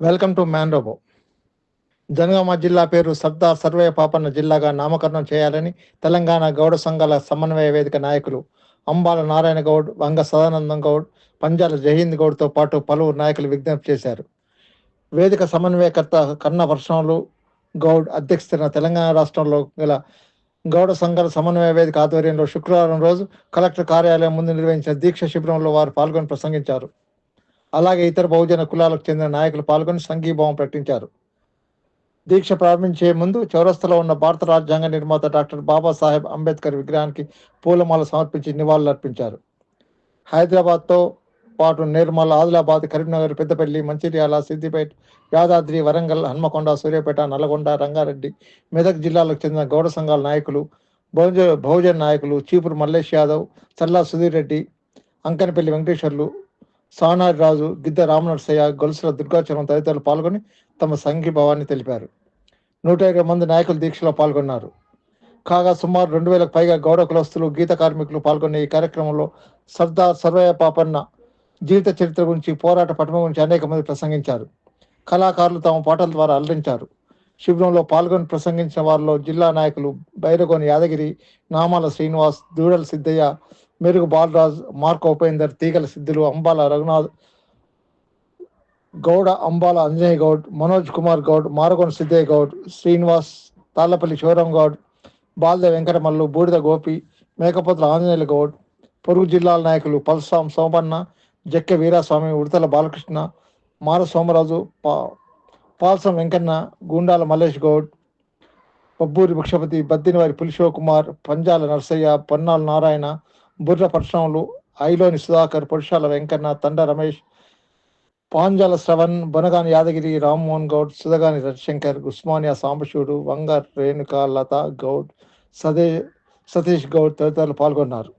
Welcome to man robo. Jangaon జిల్లా పేరు Sardar survey Papanna జిల్లాగా నామకరణం చేయాలని తెలంగాణ గౌడ సంఘాల సమన్వయ వేదిక నాయకులు అంబాల నారాయణ గౌడ్ వంగ సదానందం గౌడ్ పంజాల జహీంద్ గౌడ్తో పాటు పలువురు నాయకులు విజ్ఞప్తి చేశారు. వేదిక సమన్వయకర్త కన్న వర్షంలు గౌడ్ అధ్యక్షతన తెలంగాణ రాష్ట్రంలో గల గౌడ సంఘాల సమన్వయ వేదిక ఆధ్వర్యంలో శుక్రవారం రోజు కలెక్టర్ కార్యాలయం ముందు నిర్వహించిన దీక్ష శిబిరంలో వారు పాల్గొని ప్రసంగించారు. అలాగే ఇతర బహుజన కులాలకు చెందిన నాయకులు పాల్గొని సంఘీభావం ప్రకటించారు. దీక్ష ప్రారంభించే ముందు చౌరస్తలో ఉన్న భారత రాజ్యాంగ నిర్మాత డాక్టర్ బాబాసాహెబ్ అంబేద్కర్ విగ్రహానికి పూలమాల సమర్పించి నివాళులర్పించారు. హైదరాబాద్తో పాటు నిర్మల్ ఆదిలాబాద్ కరీంనగర్ పెద్దపల్లి మంచిర్యాల సిద్దిపేట యాదాద్రి వరంగల్ హన్మకొండ సూర్యాపేట నల్గొండ రంగారెడ్డి మెదక్ జిల్లాలకు చెందిన గౌడ సంఘాల నాయకులు బహుజ బహుజన నాయకులు చీపురు మల్లేష్ యాదవ్ చల్లా సుధీర్ రెడ్డి అంకనపల్లి వెంకటేశ్వర్లు సానారి రాజు గిద్ద రామనరసయ్య గొలుసుల దుర్గాచరం తదితరులు పాల్గొని తమ సంఘీభావాన్ని తెలిపారు. నూట ఇరవై మంది నాయకులు దీక్షలో పాల్గొన్నారు. కాగా సుమారు రెండు వేలకు పైగా గౌడ కులస్తులు గీత కార్మికులు పాల్గొన్న ఈ కార్యక్రమంలో సర్దార్ సర్వయ్య పాపన్న జీవిత చరిత్ర గురించి పోరాట పటమ గురించి అనేక మంది ప్రసంగించారు. కళాకారులు తమ పాటల ద్వారా అలరించారు. శిబిరంలో పాల్గొని ప్రసంగించిన వారిలో జిల్లా నాయకులు బైరగోని యాదగిరి నామాల శ్రీనివాస్ దూడల సిద్ధయ్య మెరుగు బాలరాజ్ మార్కో ఉపేందర్ తీగల సిద్ధులు అంబాల రఘునాథ్ గౌడ అంబాల అంజనేయ గౌడ్ మనోజ్ కుమార్ గౌడ్ మారగొండ సిద్ధయ్య గౌడ్ శ్రీనివాస్ తాళ్ళపల్లి శివరాం గౌడ్ బాల్ద వెంకటమల్లు బూడిద గోపి మేకపోతుల ఆంజనేయుల గౌడ్ పొరుగు జిల్లాల నాయకులు పల్సాం సోమన్న జక్కె వీరాస్వామి ఉడతల బాలకృష్ణ మార సోమరాజు పా పాల్సం వెంకన్న గుండాల మల్లేష్ గౌడ్ పబ్బూరి భక్షపతి బద్దినవారి పులిశివకుమార్ పంజాల నర్సయ్య పొన్నాల నారాయణ బుర్ర పరశురాములు ఐలోని సుధాకర్ పురుషాల వెంకన్న తండ రమేష్ పాంజాల శ్రవణ్ బొనగాని యాదగిరి రామ్మోహన్ గౌడ్ సుధగాని రవిశంకర్ ఉస్మానియా సాంబశివుడు వంగ రేణుక లత గౌడ్ సదే సతీష్ గౌడ్ తదితరులు పాల్గొన్నారు.